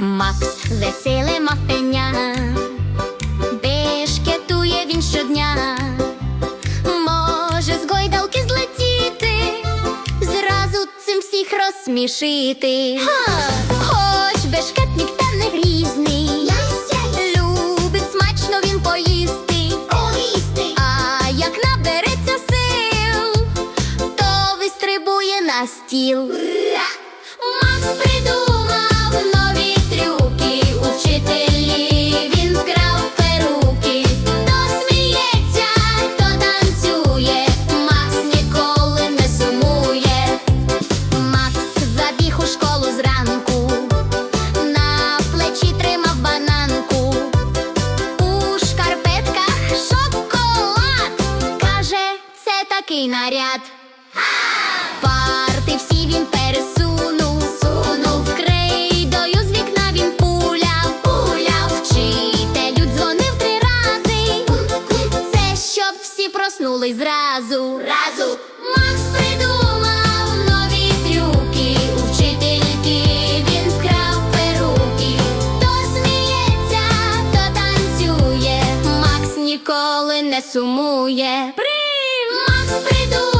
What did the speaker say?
Макс веселе мавпеня, бешкетує він щодня, може з гойдалки злетіти, зразу цим всіх розсмішити. Хоч бешкетник та не грізний, любить смачно він поїсти. А як набереться сил, то вистрибує на стіл. Школу зранку, на плечі тримав бананку, у шкарпетках шоколад. Каже, це такий наряд. Парти всі він пересунув, сунув крейдою з вікна він пуляв, пуляв, вчителю дзвонив три рази. Це щоб всі проснулись зразу. Разу ніколи не сумує. Примас приду.